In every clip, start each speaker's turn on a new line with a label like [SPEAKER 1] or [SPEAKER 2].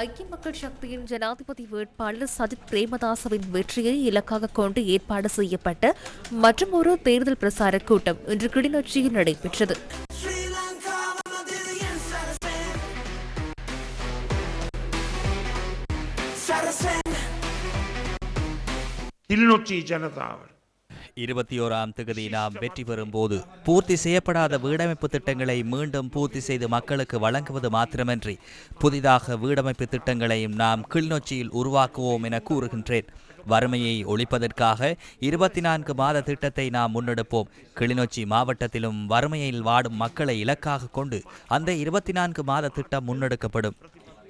[SPEAKER 1] ஐக்கிய மக்கள் சக்தியின் ஜனாதிபதி வேட்பாளர் சஜித் பிரேமதாசவின் வெற்றியை இலக்காக கொண்டு ஏற்பாடு செய்யப்பட்ட மற்றும் ஒரு தேர்தல் பிரசார கூட்டம் இன்று கிளிநொச்சியில் நடைபெற்றது.
[SPEAKER 2] கிளிநொச்சி ஜனதாவில்.
[SPEAKER 3] இருபத்தி ஓராம் தேதி நாம் வெற்றி பெறும்போது பூர்த்தி செய்யப்படாத வீடமைப்பு திட்டங்களை மீண்டும் பூர்த்தி செய்து மக்களுக்கு வழங்குவது மாத்திரமன்றி புதிதாக வீடமைப்பு திட்டங்களையும் நாம் கிளிநொச்சியில் உருவாக்குவோம் என கூறுகின்றேன். வறுமையை ஒழிப்பதற்காக இருபத்தி நான்கு மாத திட்டத்தை நாம் முன்னெடுப்போம். கிளிநொச்சி மாவட்டத்திலும் வறுமையில் வாடும் மக்களை இலக்காக கொண்டு அந்த இருபத்தி நான்கு மாத திட்டம் முன்னெடுக்கப்படும்.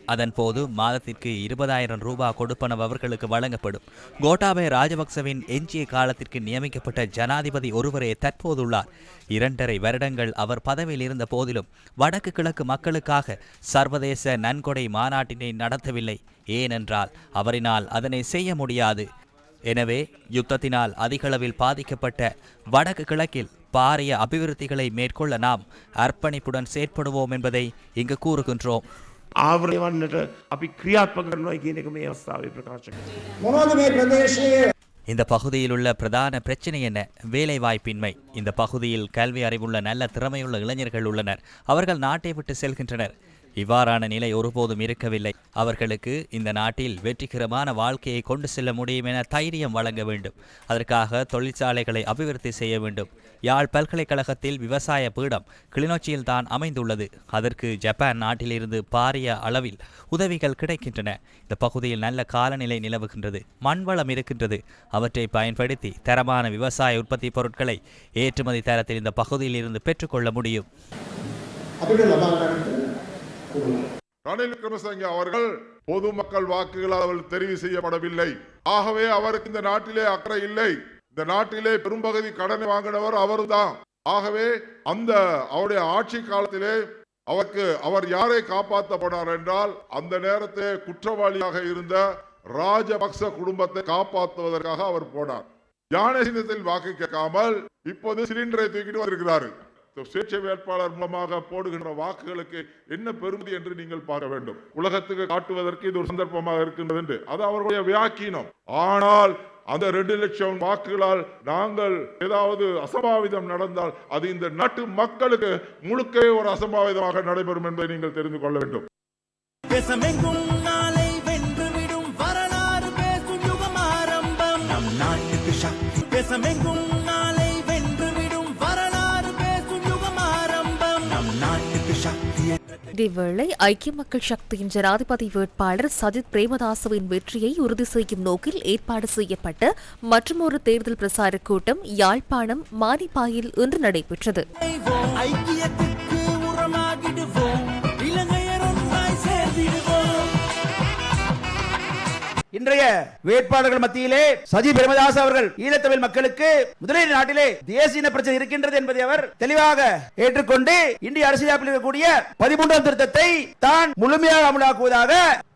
[SPEAKER 3] அதன்போது மாதத்திற்கு இருபதாயிரம் ரூபாய் கொடுப்பனவு அவர்களுக்கு வழங்கப்படும். கோட்டாபய ராஜபக்சவின் எஞ்சிய காலத்திற்கு நியமிக்கப்பட்ட ஜனாதிபதி ஒருவரே தற்போதுள்ளார். இரண்டரை வருடங்கள் அவர் பதவியில் இருந்த போதிலும் வடக்கு கிழக்கு மக்களுக்காக சர்வதேச நன்கொடை மாநாட்டினை நடத்தவில்லை. ஏனென்றால் அவரினால் அதனை செய்ய முடியாது. எனவே யுத்தத்தினால் அதிகளவில் பாதிக்கப்பட்ட வடக்கு கிழக்கில் பாரிய அபிவிருத்திகளை மேற்கொள்ள நாம் அர்ப்பணிப்புடன் செயற்படுவோம் என்பதை இங்கு கூறுகின்றோம்.
[SPEAKER 2] ආවරණය වන්නට අපි ක්‍රියාත්මක කරනවා කියන එක මේ අවස්ථාවේ ප්‍රකාශ කරනවා.
[SPEAKER 4] මොනවද මේ ප්‍රදේශයේ
[SPEAKER 3] இந்த பகுதியில் உள்ள பிரதான பிரச்சனை என்ன வேலை வாய்ப்பின்மை இந்த பகுதியில் கல்வி அறிவுள்ள நல்ல திறமையுள்ள இளைஞர்கள் உள்ளனர் அவர்கள் நாட்டை விட்டு செல்கின்றனர் இவ்வாறான நிலை ஒருபோதும் இருக்கவில்லை. அவர்களுக்கு இந்த நாட்டில் வெற்றிகரமான வாழ்க்கையை கொண்டு செல்ல முடியும் என தைரியம் வழங்க வேண்டும். அதற்காக தொழிற்சாலைகளை அபிவிருத்தி செய்ய வேண்டும். யாழ் பல்கலைக்கழகத்தில் விவசாய பீடம் கிளிநொச்சியில் தான் அமைந்துள்ளது. அதற்கு ஜப்பான் நாட்டிலிருந்து பாரிய அளவில் உதவிகள் கிடைக்கின்றன. இந்த பகுதியில் நல்ல காலநிலை நிலவுகின்றது. மண்வளம் இருக்கின்றது. அவற்றை பயன்படுத்தி தரமான விவசாய உற்பத்தி பொருட்களை ஏற்றுமதி தரத்தில் இந்த பகுதியில் இருந்து பெற்றுக்கொள்ள முடியும்.
[SPEAKER 5] ரணில் விக்ரமசிங்கே அவர்கள் பொதுமக்கள் வாக்குகளால் அவர் தெரிவு செய்யப்படவில்லை. ஆகவே அவருக்கு இந்த நாட்டிலே அக்கறை இல்லை. இந்த நாட்டிலே பெரும்பகுதி கடனை வாங்கினவர் அவர்தான். ஆகவே அந்த அவருடைய ஆட்சி காலத்திலே அவருக்கு அவர் யாரை காப்பாற்ற போனார் என்றால் அந்த நேரத்திலே குற்றவாளியாக இருந்த ராஜபக்ச குடும்பத்தை காப்பாற்றுவதற்காக அவர் போனார். யானை சின்னத்தில் வாக்கு கேட்காமல் இப்போது சிலிண்டரை தூக்கிட்டு வந்திருக்கிறாரு. சுயேட்சை வேட்பாளர் மூலமாக போடுகின்ற வாக்குகளுக்கு என்ன பெருமதி என்று நீங்கள் பார்க்க வேண்டும். உலகத்துக்கு காட்டுவதற்கு இது ஒரு சந்தர்ப்பமாக இருக்கின்றது என்று. அது அவர்களுடைய வியாக்கீனம். ஆனால் அந்த ரெண்டு லட்சம் வாக்குகளால் நாங்கள் ஏதாவது அசம்பாவிதம் நடந்தால் அது இந்த நாட்டு மக்களுக்கு முழுக்கவே ஒரு அசம்பாவிதமாக நடைபெறும் என்பதை நீங்கள் தெரிந்து கொள்ள வேண்டும்.
[SPEAKER 6] பேசமெங்கும்
[SPEAKER 1] இதேவேளை ஐக்கிய மக்கள் சக்தியின் ஜனாதிபதி வேட்பாளர் சஜித் பிரேமதாசவின் வெற்றியை உறுதி செய்யும் நோக்கில் ஏற்பாடு செய்யப்பட்ட மற்றொரு தேர்தல் பிரசார கூட்டம் யாழ்ப்பாணம் மானிப்பாயில் இன்று நடைபெற்றது.
[SPEAKER 7] இன்றைய வேட்பாளர்கள் மத்தியிலே சஜி பிரேமதாஸ் அவர்கள் ஈழத்தமிழ் மக்களுக்கு முதலீடு நாட்டிலே தேசிய இன பிரச்சனை இருக்கின்றது என்பதை அவர் தெளிவாக ஏற்றுக்கொண்டு இந்திய அரசியலமைப்பில் இருக்கக்கூடிய பதிமூன்றாம் திருத்தத்தை தான் முழுமையாக அமலாக்குவதாக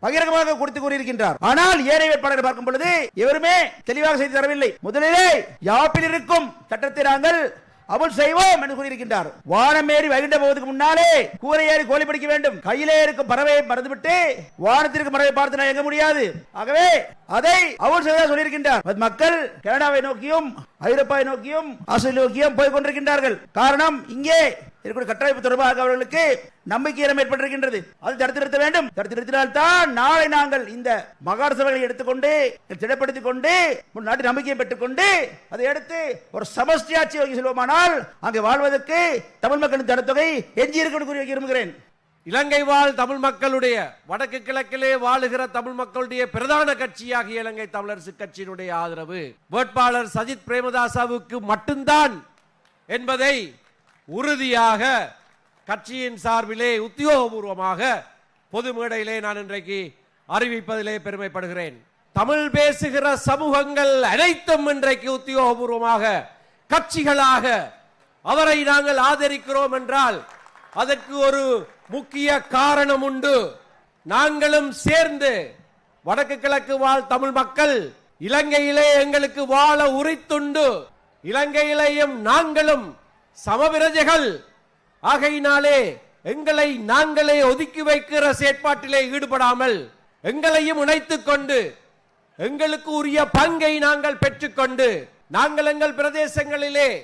[SPEAKER 7] பகிரங்கமாக கொடுத்து கூறியிருக்கின்றார். ஆனால் ஏனைய வேட்பாளர்கள் பார்க்கும் பொழுது எவருமே தெளிவாக செய்து தரவில்லை. முதலிலே யாப்பில் இருக்கும் சட்டத்தை நாங்கள் அவள் செய்வோம் என்று கூறியிருக்கின்றார். வானமேறி ஏறி போவதற்கு முன்னாலே கூரை ஏறி கோழி பிடிக்க வேண்டும். கையிலே இருக்கும் பறவையை மறந்துவிட்டு வானத்திற்கு பறவை பார்த்து நான் எங்க முடியாது. ஆகவே அதை அவர் செய்தா சொல்லியிருக்கின்றார். அது மக்கள் கனடாவை நோக்கியும் ஐரோப்பாவை நோக்கியும் ஆஸ்திரேலியா நோக்கியும் போய் கொண்டிருக்கின்றார்கள். காரணம் இங்கே இருக்கக்கூடிய கட்டமைப்பு தொடர்பாக அவர்களுக்கு நம்பிக்கை இடம் ஏற்பட்டிருக்கின்றது. அது தடுத்து நிறுத்த வேண்டும். தடுத்து நிறுத்தினால்தான் நாளை நாங்கள் இந்த மகார சபைகளை எடுத்துக்கொண்டு திடப்படுத்திக் கொண்டு நாட்டு நம்பிக்கையை பெற்றுக்கொண்டு அதை எடுத்து ஒரு சமஷ்டி ஆட்சி நோக்கி செல்வோமானால் அங்கே வாழ்வதற்கு தமிழ் மக்களின் தரத்தொகை எஞ்சி இருக்கணும் கூறி விரும்புகிறேன்.
[SPEAKER 8] இலங்கை வாழ் தமிழ் மக்களுடைய வடக்கு கிழக்கிலே வாழுகிற தமிழ் மக்களுடைய பிரதான கட்சியாகிய இலங்கை தமிழரசு கட்சியினுடைய ஆதரவு. வேட்பாளர் சஜித் பிரேமதாசாவுக்கு மட்டும்தான் என்பதை உறுதியாக கட்சியின் சார்பிலே உத்தியோகபூர்வமாக பொது மேடையிலே நான் இன்றைக்கு அறிவிப்பதிலே பெருமைப்படுகிறேன். தமிழ் பேசுகிற சமூகங்கள் அனைத்தும் இன்றைக்கு உத்தியோகபூர்வமாக கட்சிகளாக அவரை நாங்கள் ஆதரிக்கிறோம் என்றால் அதற்கு ஒரு முக்கிய காரணம் உண்டு. நாங்களும் சேர்ந்து வடக்கு கிழக்கு வாழ் தமிழ் மக்கள் இலங்கையிலே எங்களுக்கு வாழ உரித்துண்டு. இலங்கையிலேயும் நாங்களும் சமவிரஜைகள். ஆகையினாலே எங்களை நாங்களே ஒதுக்கி வைக்கிற செயற்பாட்டிலே ஈடுபடாமல் எங்களையும் இணைத்துக் கொண்டு எங்களுக்கு உரிய பங்கை நாங்கள் பெற்றுக்கொண்டு நாங்கள் எங்கள் பிரதேசங்களிலே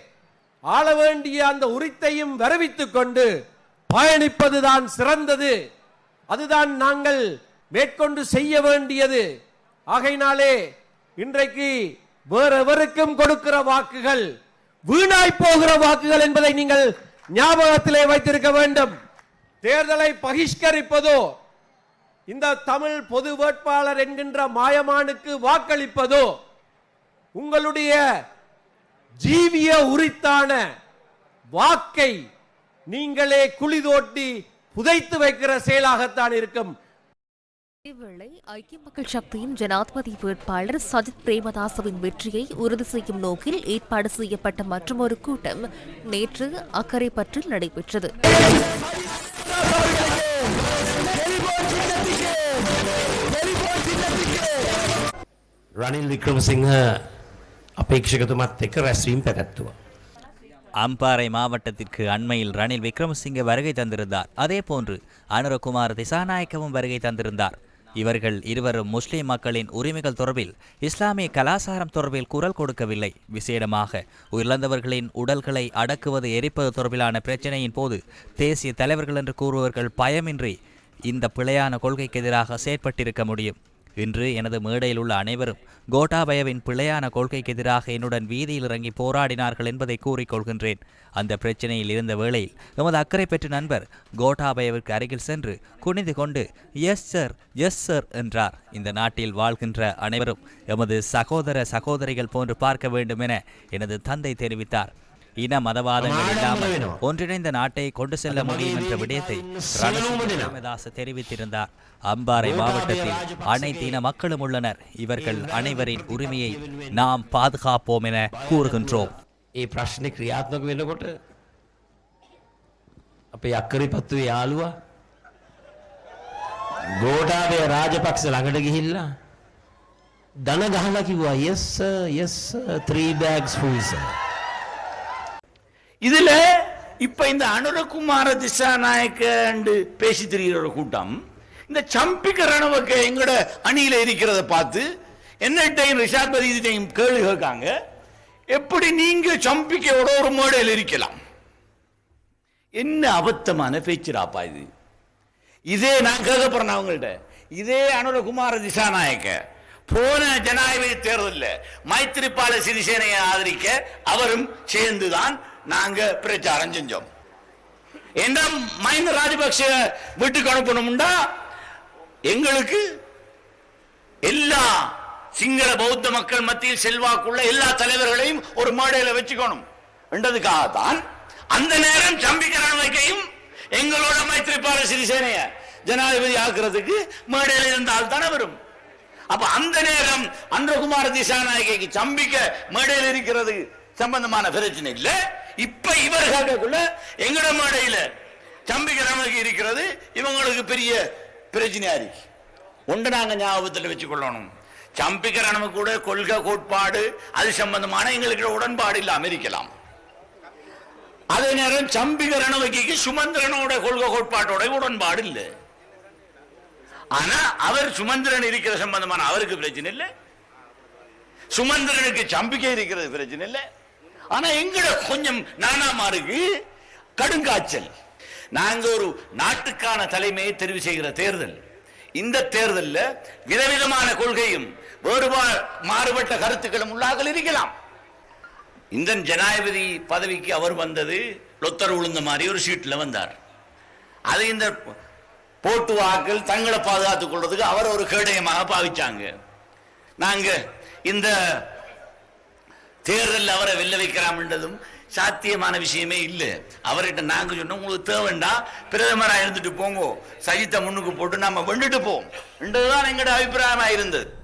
[SPEAKER 8] ஆள வேண்டிய அந்த உரித்தையும் வரவித்துக் கொண்டு பயணிப்பதுதான் சிறந்தது. அதுதான் நாங்கள் மேற்கொண்டு செய்ய வேண்டியது. ஆகையினாலே இன்றைக்கு வேறெவருக்கும் கொடுக்கிற வாக்குகள் வீணாய் போகிற வாக்குகள் என்பதை நீங்கள் ஞாபகத்திலே வைத்திருக்க வேண்டும். தேர்தலை பகிஷ்கரிப்பதோ இந்த தமிழ் பொது வேட்பாளர் என்கின்ற மாயமானுக்கு வாக்களிப்பதோ உங்களுடைய ஜீவிய உரித்தான வாக்கை நீங்களே குழி தோட்டி புதைத்து வைக்கிற செயலாகத்தான் இருக்கும்.
[SPEAKER 1] இதேவேளை ஐக்கிய மக்கள் சக்தியின் ஜனாதிபதி வேட்பாளர் சஜித் பிரேமதாசவின் வெற்றியை உறுதி செய்யும் நோக்கில் ஏற்பாடு செய்யப்பட்ட மற்றொரு கூட்டம் நேற்று அக்கரைப்பற்றில் நடைபெற்றது
[SPEAKER 9] රනිල් වික්‍රමසිංහ අපේක්ෂකතුමත් එක්ක රැස්වීම් පැකැත්තුවා.
[SPEAKER 3] அம்பாறை மாவட்டத்திற்கு அண்மையில் ரணில் விக்ரமசிங்கே வருகை தந்திருந்தார் அதேபோன்று அனுரகுமார் திசாநாயக்கவும் வருகை தந்திருந்தார் இவர்கள் இருவரும் முஸ்லிம் மக்களின் உரிமைகள் தொடர்பில் இஸ்லாமிய கலாசாரம் தொடர்பில் குரல் கொடுக்கவில்லை. விசேடமாக உயிரிழந்தவர்களின் உடல்களை அடக்குவது எரிப்பது தொடர்பிலான பிரச்சினையின் போது தேசிய தலைவர்கள் என்று கூறுபவர்கள் பயமின்றி இந்த பிழையான கொள்கைக்கு எதிராக செயற்பட்டிருக்க முடியும். இன்று எனது மேடையில் உள்ள அனைவரும் கோட்டாபயவின் பிழையான கொள்கைக்கு எதிராக என்னுடன் வீதியில் இறங்கி போராடினார்கள் என்பதை கூறிக்கொள்கின்றேன் அந்த பிரச்சனையில் இருந்த வேளையில் எமது அக்கறை பெற்ற நண்பர் கோட்டாபயவிற்கு அருகில் சென்று குனிந்து கொண்டு எஸ் சார் எஸ் சார் என்றார். இந்த நாட்டில் வாழ்கின்ற அனைவரும் எமது சகோதர சகோதரிகள் போன்று பார்க்க வேண்டும் என எனது தந்தை தெரிவித்தார். இன மதவாதங்கள் இல்லாமல் ஒன்றிணைந்த நாட்டை கொண்டு செல்ல முடியும் என்ற விடயத்தை ரணசிங்க ராமதாஸ் தெரிவித்திருந்தார் அம்பாறை மாவட்டத்தில் அனைத்து இன மக்களும் உள்ளனர் இவர்கள் அனைவரின் உரிமையை நாம் பாதுகாப்போம் என கூறுகின்றோம்
[SPEAKER 9] ඒ ප්‍රශ්න ක්‍රියාත්මක වෙනකොට අපේ අක්කරි පත්තුවේ යාළුවා ගෝටාවේ රාජපක්ෂ ළඟට ගිහිල්ලා දන ගහලා කිව්වා yes sir yes sir three bags full sir
[SPEAKER 10] இதுல இப்ப இந்த அனுரகுமார திசாநாயக்க பேசி திரிகிற ஒரு கூட்டம். இந்த சம்பிக்க ரணவக்க எங்கட அணியில இருக்கிறத பார்த்து என்னட்டையும் ரிஷாத் பதிகிட்டையும் கேள்வி கேட்காங்க. எப்படி நீங்க சம்பிக்கையோட ஒரு மேடையில் இருக்கலாம்? என்ன அபத்தமான பேச்சுராப்பா இது? இதே நான் கேட்க போறேன் அவங்கள்ட்ட இதே அனுரகுமார திசாநாயக்க போன ஜனாதிபதி தேர்தலில் மைத்திரிபால சிறிசேனையை ஆதரிக்க அவரும் சேர்ந்துதான் நாங்க பிரச்சாரம் செஞ்சோம். என்ன மஹிந்த ராஜபக்ச வீட்டுக்கு அனுப்பணும்டா? எங்களுக்கு எல்லா சிங்கள பௌத்த மக்கள் மத்தியில் செல்வாக்குள்ள எல்லா தலைவர்களையும் ஒரு மேடையில வச்சுக்கணும். என்றதுக்காகத்தான் அந்த நேரம் சம்பிக்க வைக்கையும் எங்களோட மைத்திரிபால சிறிசேனைய ஜனாதிபதி ஆக்குறதுக்கு மேடையில் இருந்தால் தானே வரும். அப்ப அந்த நேரம் அன்றகுமார திசாநாயகிக்கு சம்பிக்க மேடையில் இருக்கிறது சம்பந்தமான பிரச்சனை இல்ல. இப்ப இவர் கேட்கக்குள்ள எங்கட மேடையில சம்பிக்க கிழமைக்கு இருக்கிறது இவங்களுக்கு பெரிய பிரச்சனையா இருக்கு ஒன்று நாங்க ஞாபகத்தில் வச்சுக்கொள்ளணும். சம்பிக்கிற நமக்கு கூட கொள்கை கோட்பாடு அது சம்பந்தமான எங்களுக்கு உடன்பாடு இல்லாமல் இருக்கலாம் அதே நேரம் சம்பிக ரணவகிக்கு சுமந்திரனோட கொள்கை கோட்பாட்டோட உடன்பாடு இல்லை. ஆனா அவர் சுமந்திரன் இருக்கிற சம்பந்தமான அவருக்கு பிரச்சனை இல்லை. சுமந்திரனுக்கு சம்பிக்கை இருக்கிறது பிரச்சனை இல்லை. ஆனா எங்கட கொஞ்சம் நானா நானாமாருக்கு கடுங்காய்ச்சல். நாங்க ஒரு நாட்டுக்கான தலைமையை தெரிவு செய்கிற தேர்தல். இந்த தேர்தலில் விதவிதமான கொள்கையும் வேறுபா மாறுபட்ட கருத்துக்களும் உள்ளாக இருக்கலாம். இந்த ஜனாதிபதி பதவிக்கு அவர் வந்தது லொத்தர் உளுந்த மாதிரி ஒரு சீட்ல வந்தார். அது இந்த போட்டு வாக்கள் தங்களை பாதுகாத்துக் கொள்றதுக்கு அவர் ஒரு கேடயமாக பாவிச்சாங்க. நாங்க இந்த தேர்தலில் அவரை வெல்ல வைக்கிறாம்ன்றதும் சாத்தியமான விஷயமே இல்லை. அவர்கிட்ட நாங்க சொன்னோம் உங்களுக்கு தேவைண்டா பிரதமராக இருந்துட்டு போங்கோ. சஜித்தை முன்னுக்கு போட்டு நம்ம வெண்டுட்டு போவோம். என்றதுதான் எங்களோட அபிப்பிராயமாக இருந்தது.